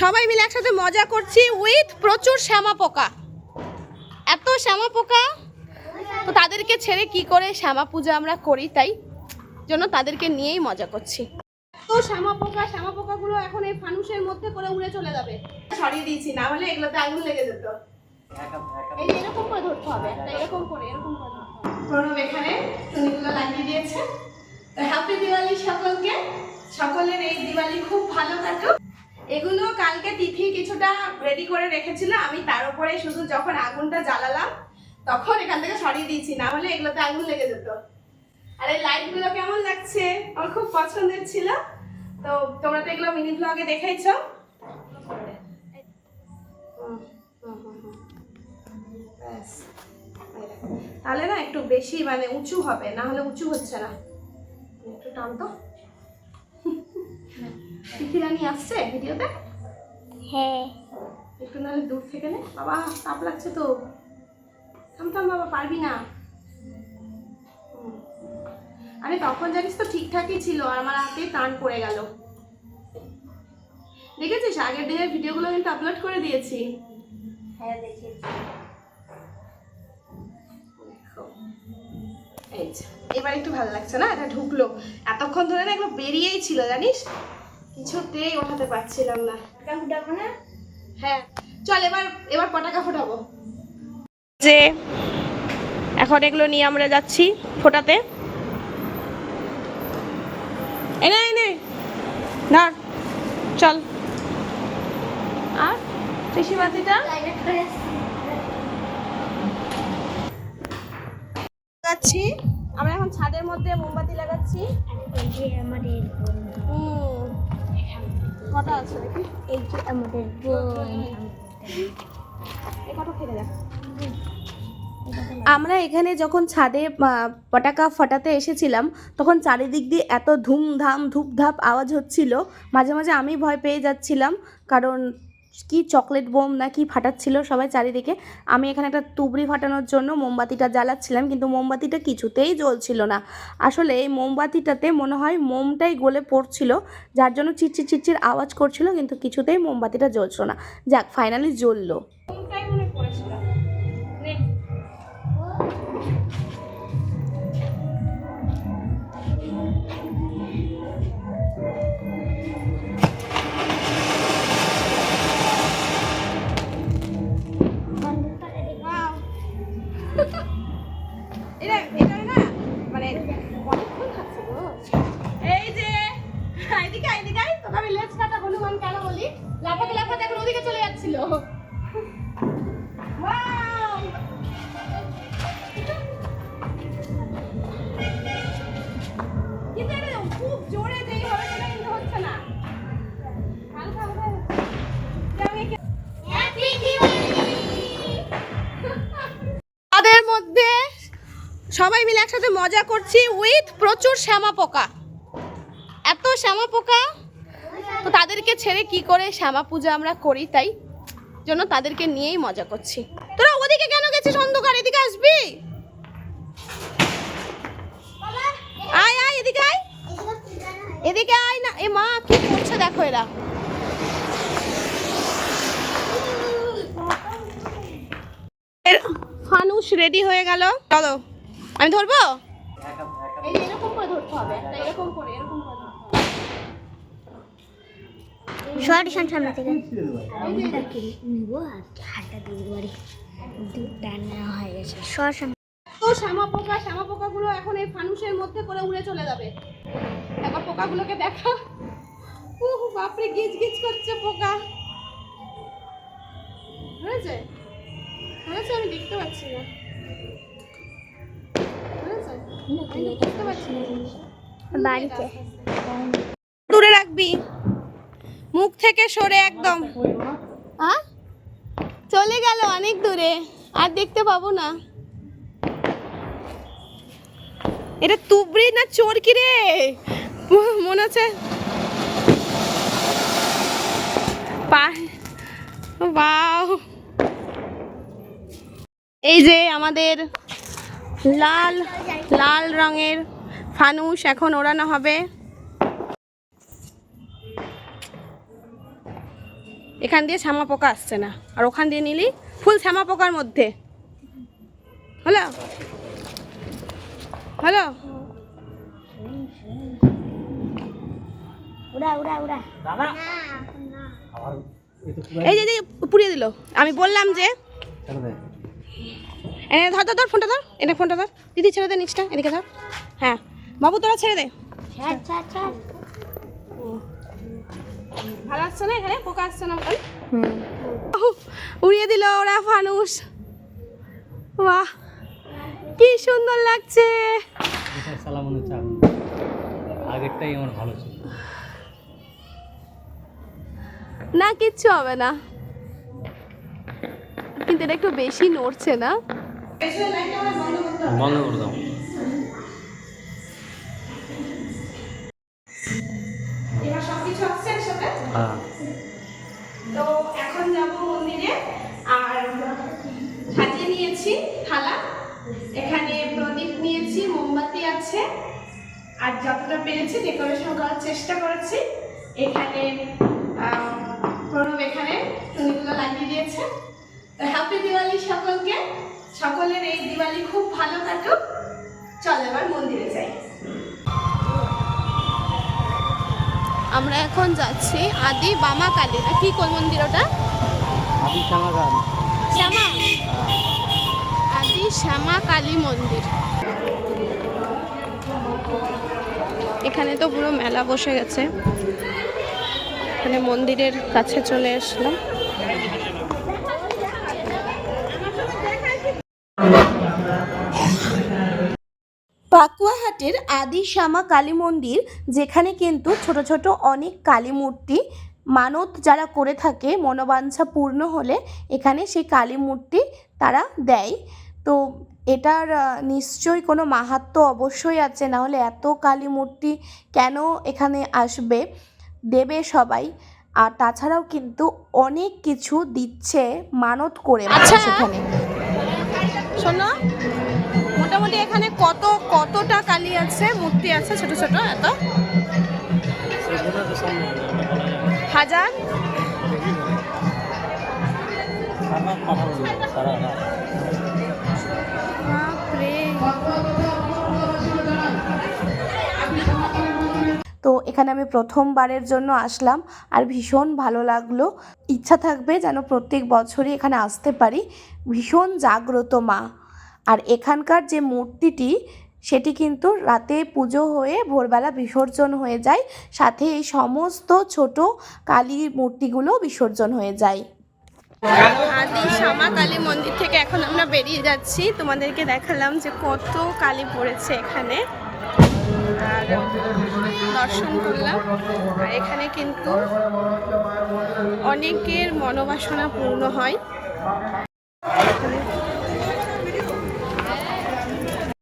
সবাই মিলে একসাথে মজা করছি উইথ প্রচুর শ্যামা পোকা। এত শ্যামা পোকা? তো তাদেরকে ছেড়ে কি করে শ্যামা পূজা আমরা করি তাই জন্য তাদেরকে নিয়েই মজা করছি। তো শ্যামা পোকা, শ্যামা পোকাগুলো এখন এই ফানুসের মধ্যে করে উড়ে চলে যাবে। সরিয়ে দিয়েছি, না হলে এগুলোতে আগুন লেগে যেত। সকলের এই দিওয়ালি খুব ভালো কাটুক। এগুলো কালকে তিথি কিছুটা রেডি করে রেখেছিল। আমি তার উপরে শুধু যখন আগুনটা জ্বালালাম, তখন এখান থেকে সরিয়ে দিয়েছি। না হলে এগুলোতে আগুন লেগে যেত। আর এই লাইটগুলো কেমন লাগছে? আমার খুব পছন্দের ছিল। তো তোমরা তো এগুলো মিনি ব্লগে দেখেছ। তাহলে না একটু বেশি মানে উঁচু হবে, না হলে উঁচু হচ্ছে না। একটু টান তো তিথি রানী আসছে ভিডিওতে? হ্যাঁ। একটু নাহলে দূর থেকে নে। বাবা তাপ লাগছে তো। থাম থাম বাবা পারবি না। আরে তখন জানিস তো ঠিকঠাকই ছিল আর আমার হাতে টান পড়ে গেল। দেখেছিস? আগের দিনের ভিডিওগুলো কিন্তু আপলোড করে দিয়েছি। হ্যাঁ দেখেছি। এবার একটু ভালো লাগছে না? এটা ঢুকলো। এতক্ষণ ধরে না এগুলো বেরিয়েই ছিল জানিস? কিছুতেই ওঠাতে পারছিলাম না। ডাকো না? হ্যাঁ চল এবার এবার পটাকা ফোটাবো? যে এখন এগুলো নিয়ে আমরা যাচ্ছি ফোটাতে। এনে এনে ধর চল। আর কৃষিবাতিটা লাগাচ্ছি আমরা এখন ছাদের মধ্যে মোমবাতি লাগাচ্ছি। আমাদের হুম। কটা আছে দেখি এই যে আমাদের এই কটা ফেলে দেখ। আমরা এখানে যখন ছাদে পটাকা ফাটাতে এসেছিলাম তখন চারিদিক দিয়ে এত ধুমধাম ধূপধাপ আওয়াজ হচ্ছিল। মাঝে মাঝে আমি ভয় পেয়ে যাচ্ছিলাম কারণ কি চকলেট বোম না কি ফাটাচ্ছিল সবাই চারিদিকে। আমি এখানে একটা তুবড়ি ফাটানোর জন্য মোমবাতিটা জ্বালাচ্ছিলাম, কিন্তু মোমবাতিটা কিছুতেই জ্বলছিল না। আসলে এই মোমবাতিটাতে মনে হয় মোমটাই গলে পড়ছিল, যার জন্য চিচির চিচির আওয়াজ করছিল, কিন্তু কিছুতেই মোমবাতিটা জ্বলছিল না। যাক ফাইনালি জ্বললো। মধ্যে সবাই মিলে একসাথে মজা করছি উইথ প্রচুর শ্যামা পোকা। এত শ্যামা পোকা। তো তাদেরকে ছেড়ে কি করে শ্যামা পূজা আমরা করি তাই জন্য তাদেরকে নিয়েই মজা করছি। তোরা ওদিকে কেন গেছিস, অন্ধকার, এদিকে আসবি? আয় আয়, এদিকে আয়। এদিকে আয় না। এ মা, কি করছে দেখো এরা ফানুস রেডি হয়ে গেল। চলো। আমি ধরবো? এরকম করে ধরতে হবে এরকম করে এরকম করে ধরতে হবে। সরি শোন সামনে থেকে। হয়ে গেছে। তো শ্যামা পোকা শ্যামা পোকাগুলো এখন এই ফানুসের মধ্যে করে উড়ে চলে যাবে। একবার পোকাগুলোকে দেখা। উহ বাপরে গিজ গিজ করছে পোকা। হয়েছে? হয়েছে আমি দেখতে পাচ্ছি না। বাড়িতে। দূরে রাখবি। মুখ থেকে সরে একদম। হ্যাঁ চলে গেল অনেক দূরে। আর দেখতে পাবো না। এটা তুবড়ি না চোরকি রে? মনে হচ্ছে এই যে আমাদের লাল লাল রঙের ফানুস এখন ওড়ানো হবে। এখান দিয়ে শ্যামা পোকা আসছে না। আর ওখান দিয়ে নিলি ফুল শ্যামা পোকার মধ্যে। হলো? হলো? উড়া উড়া উড়া। দাদা! না এখন না। আবার এই যে পুড়িয়ে দিল। আমি বললাম যে এনে ধর ধর ধর ফোনটা ধর। এনে ফোনটা ধর। দিদি ছেড়ে দে নিচটা এদিকে ধর। হ্যাঁ। বাবু তোরা ছেড়ে দে। ভালো আসছে না এখানে? পোকা আসছে না উড়িয়ে দিল ওরা ফানুস বাহ কি সুন্দর লাগছে। আগেরটাই আমার ভালো ছিল। না কিচ্ছু হবে না। কিন্তু এটা একটু বেশি নড়ছে না। বন্ধ করে দাও। হ্যাঁ। তো এখন যাব মন্দিরে আর সাজিয়ে নিয়েছি থালা। এখানে প্রদীপ নিয়েছি মোমবাতি আছে আর যতটা পেরেছি ডেকোরেশন করার চেষ্টা করেছি। এখানে প্রণব এখানে টুনিগুলো লাগিয়ে দিয়েছে। তো হ্যাপি দিওয়ালি সকলকে। সকলের এই দিওয়ালি খুব ভালো কাটুক। চল এবার মন্দিরে যাই। আমরা এখন যাচ্ছি আদি বামা কালী। না কি কোন মন্দির ওটা? আদি সামাগান শ্যামা? আদি শ্যামা কালী মন্দির। এখানে তো পুরো মেলা বসে গেছে। এখানে মন্দিরের কাছে চলে আসলাম। পাকুয়াহাটের আদি শ্যামা কালী মন্দির যেখানে কিন্তু ছোট ছোট অনেক কালী মূর্তি মানত যারা করে থাকে মনোবাঞ্ছা পূর্ণ হলে এখানে সেই কালী মূর্তি তারা দেয়। তো এটার নিশ্চয়ই কোনো মাহাত্ম্য অবশ্যই আছে না হলে এত কালী মূর্তি কেন এখানে আসবে? দেবে সবাই। আর তাছাড়াও কিন্তু অনেক কিছু দিচ্ছে মানত করে মানুষ কতটা কালী আছে, মূর্তি আছে, ছোট ছোট এত? হাজার। তো এখানে আমি প্রথমবারের জন্য আসলাম আর ভীষণ ভালো লাগল। ইচ্ছা থাকবে যেন প্রত্যেক বছরই এখানে আসতে পারি। ভীষণ জাগ্রত মা। আর এখানকার যে মূর্তিটি সেটি কিন্তু রাতে পুজো হয়ে ভোরবেলা বিসর্জন হয়ে যায়। সাথে এই সমস্ত ছোট কালীর মূর্তিগুলো বিসর্জন হয়ে যায়। আদি শ্যামা কালী মন্দির থেকে এখন আমরা বেরিয়ে যাচ্ছি। তোমাদেরকে দেখালাম যে কত কালী পড়েছে এখানে। আর দর্শন করলাম। আর এখানে কিন্তু অনেকের মনোবাসনা পূর্ণ হয়।